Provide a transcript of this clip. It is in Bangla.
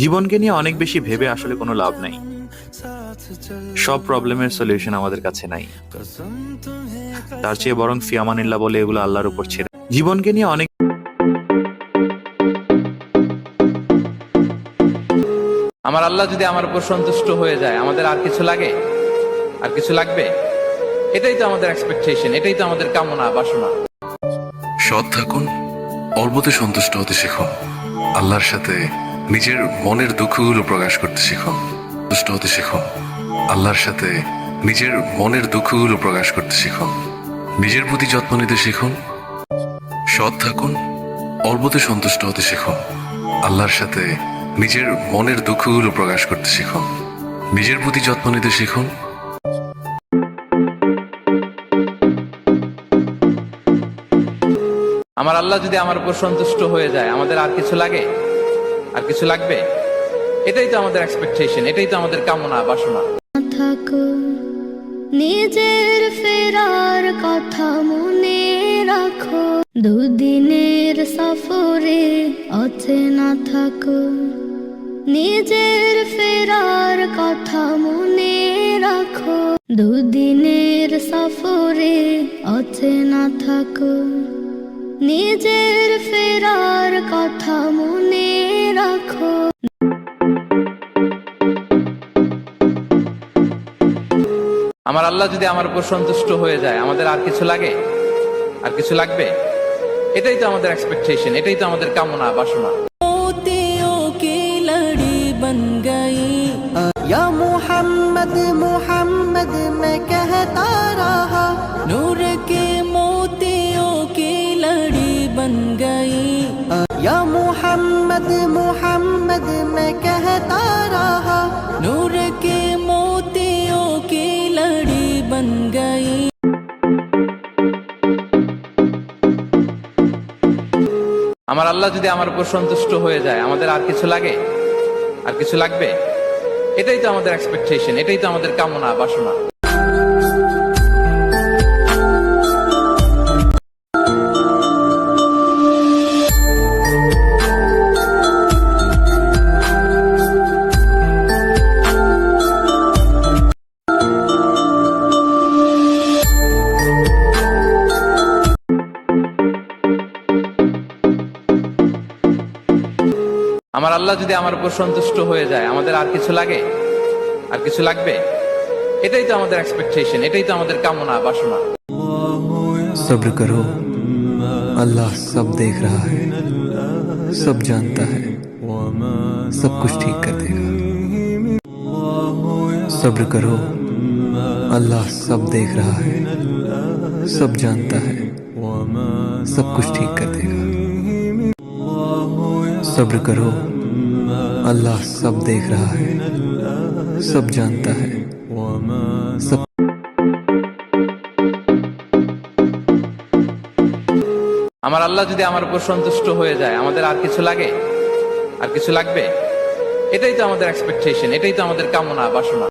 জীবনকে নিয়ে অনেক বেশি ভেবে আসলে কোনো লাভ নাই। সব প্রবলেমের সলিউশন আমাদের কাছে নাই। তার চেয়ে বরং ফিয়ামানিল্লাহ বলে এগুলো আল্লাহর উপর ছেড়ে জীবনকে নিয়ে অনেক আমার আল্লাহ যদি আমার উপর সন্তুষ্ট হয়ে যায় আমাদের আর কিছু লাগে? আর কিছু লাগবে? এটাই তো আমাদের এক্সপেকটেশন এটাই তো আমাদের কামনা বাসনা। সৎ থাকুন অল্পতে সন্তুষ্ট হতে শিখুন। আল্লাহর সাথে নিজের মনের দুঃখগুলো প্রকাশ করতে শিখুন সন্তুষ্ট হতে শিখুন আল্লাহর সাথে নিজের মনের দুঃখগুলো প্রকাশ করতে শিখুন নিজের প্রতি যত্ন নিতে শিখুন সৎ থাকুন, অল্পতে সন্তুষ্ট হতে শিখুন আল্লাহর সাথে নিজের মনের দুঃখগুলো প্রকাশ করতে শিখুন নিজের প্রতি যত্ন নিতে শিখুন আমার আল্লাহ যদি আমার উপর সন্তুষ্ট হয়ে যায়, আমাদের আর কিছু লাগে? আর কিছু লাগবে? এটাই তো আমাদের এক্সপেকটেশন এটাই তো আমাদের কামনা, বাসনা। নিজের ফেরার কথা মনে রাখো। দুদিনের সফরে অচেনা থাকো। নিজের ফেরার কথা মনে রাখো। দুদিনের সফরে অচেনা থাকো। নিজের ফেরার কথা মনে রাখো। আমার আল্লাহ যদি আমার উপর সন্তুষ্ট হয়ে যায় আমাদের আর কিছু লাগে? আর কিছু লাগবে? এটাই তো আমাদের এক্সপেকটেশন এটাই তো আমাদের কামনা বাসনা। মোহাম্মদ মোহাম্মদ মে কহতা রাহা। নূর मोहम्मद मोहम्मद मैं कहता रहा नूर के मोतियों की लड़ी बन गई আমার আল্লাহ যদি আমার উপর সন্তুষ্ট হয়ে যায় আমাদের আর কিছু লাগে আর কিছু লাগবে এটাই তো আমাদের এক্সপেকটেশন এটাই তো আমাদের কামনা বাসনা আমার আল্লাহ যদি আমার উপর সন্তুষ্ট হয়ে যায় আমাদের আর কিছু লাগে আর কিছু লাগবে এটাই তো আমাদের এক্সপেকটেশন এটাই তো আমাদের কামনা বাসনা सब्र करो अल्लाह सब देख रहा है सब जानता है सब कुछ ठीक कर देगा सब्र करो अल्लाह सब देख रहा है सब जानता है सब कुछ ठीक कर देगा सब्र करो अल्लाह सब देख रहा है सब जानता है सब আমার আল্লাহ যদি আমার উপর সন্তুষ্ট হয়ে যায় আমাদের আর কিছু লাগে আর কিছু লাগবে এটাই তো আমাদের এক্সপেকটেশন এটাই তো আমাদের কামনা বাসনা